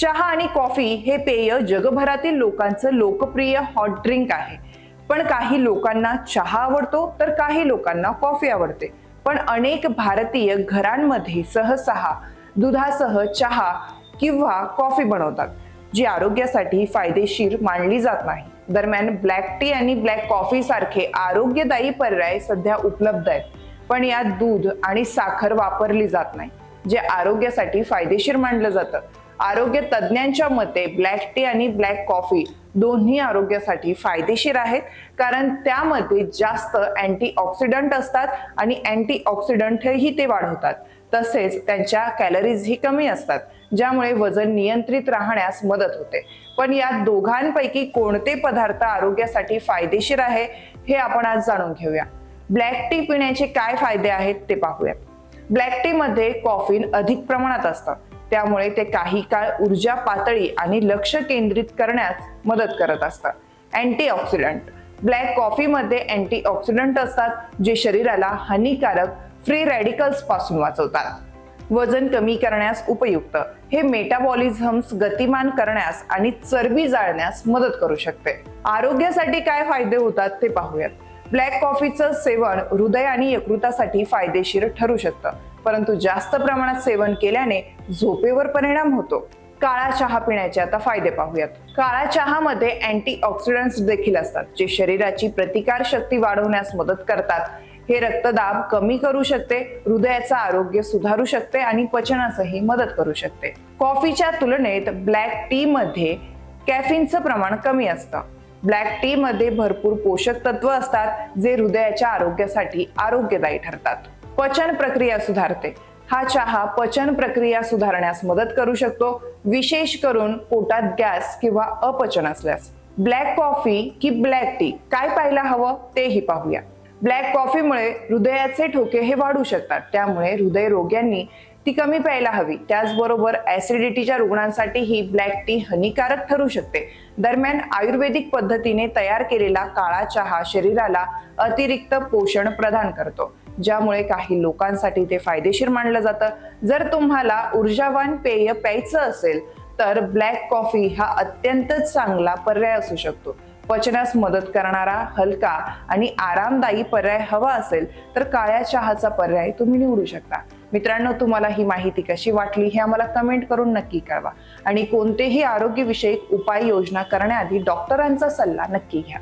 चहा आणि कॉफी हे पेय जगभरातील लोकांचं लोकप्रिय हॉट ड्रिंक आहे. पण काही लोकांना चहा आवडतो तर काही लोकांना कॉफी आवडते. पण अनेक भारतीय घरांमध्ये सहसा दुधासह चहा किंवा कॉफी बनवतात जी आरोग्यासाठी फायदेशीर मानली जात नाही. दरम्यान ब्लॅक टी आणि ब्लॅक कॉफी सारखे आरोग्यदायी पर्याय सध्या उपलब्ध आहेत पण यात दूध आणि साखर वापरली जात नाही जे आरोग्यासाठी फायदेशीर मानलं जातं. आरोग्य तज्ज्ञांच्या मते ब्लॅक टी आणि ब्लॅक कॉफी दोन्ही आरोग्यासाठी फायदेशीर आहेत. कारण त्यामध्ये जास्त अँटीऑक्सिडंट असतात आणि अँटीऑक्सिडंटही ते वाढवतात. तसेच त्यांच्या कॅलरीजही कमी असतात ज्यामुळे वजन नियंत्रित राहण्यास मदत होते. पण या दोघांपैकी कोणते पदार्थ आरोग्यासाठी फायदेशीर आहे हे आपण आज जाणून घेऊया. ब्लॅक टी पिण्याचे काय फायदे आहेत ते पाहूया ब्लॅक टी मध्ये कॉफीन अधिक प्रमाणात असतं. त्यामुळे ते काही काळ ऊर्जा पातळी आणि लक्ष केंद्रित करण्यास मदत करत असतात. अँटीऑक्सिडंट ब्लॅक कॉफीमध्ये अँटीऑक्सिडंट असतात जे शरीराला हानिकारक फ्री रॅडिकल्सपासून वाचवतात. वजन कमी करण्यास उपयुक्त. हे मेटाबॉलिझम्स गतिमान करण्यास आणि चरबी जाळण्यास मदत करू शकते. आरोग्यासाठी काय फायदे होतात ते पाहूयात. ब्लॅक कॉफीचं सेवन हृदय आणि यकृतासाठी फायदेशीर ठरू शकतं. परंतु जास्त प्रमाणात सेवन केल्याने झोपेवर परिणाम होतो. काळा चहा पिण्याचे आता फायदे पाहूयात. काळा चहामध्ये अँटी ऑक्सिडंट्स देखील असतात जे शरीराची प्रतिकार शक्ती वाढवण्यास मदत करतात. हे रक्तदाब कमी करू शकते हृदयाचं आरोग्य सुधारू शकते आणि पचनासही मदत करू शकते. कॉफीच्या तुलनेत ब्लॅक टी मध्ये कॅफिनचं प्रमाण कमी असतं. ब्लॅक टी मध्ये भरपूर पोषक तत्व असतात जे हृदयाच्या आरोग्यासाठी आरोग्यदायी ठरतात. पचन प्रक्रिया सुधारते. हा चहा पचन प्रक्रिया सुधारण्यास मदत करू शकतो विशेष करून पोटात गॅस किंवा अपचन असल्यास. ब्लॅक कॉफी की ब्लॅक टी काय पाहायला हवं तेही पाहूया. ब्लॅक कॉफीमुळे हृदयाचे ठोके हे वाढू शकतात त्यामुळे हृदयरोग्यांनी ती कमी प्यायला हवी. त्याचबरोबर ऍसिडिटीच्या रुग्णांसाठी ही ब्लॅक टी हानिकारक ठरू शकते. दरम्यान आयुर्वेदिक पद्धतीने तयार केलेला काळा चहा शरीराला अतिरिक्त पोषण प्रदान करतो. ज्यामुळे काही लोकांसाठी ते फायदेशीर मानलं जातं. जर तुम्हाला ऊर्जावान पेय प्यायचं असेल तर ब्लॅक कॉफी हा अत्यंत चांगला पर्याय असू शकतो. पचनास मदत करणारा हलका आणि आरामदायी पर्याय हवा असेल तर काळ्या चहाचा पर्याय तुम्ही निवडू शकता. मित्रांनो तुम्हाला ही माहिती कशी वाटली हे आम्हाला कमेंट करून नक्की कळवा. आणि कोणतेही आरोग्यविषयक उपाययोजना करण्याआधी डॉक्टरांचा सल्ला नक्की घ्या.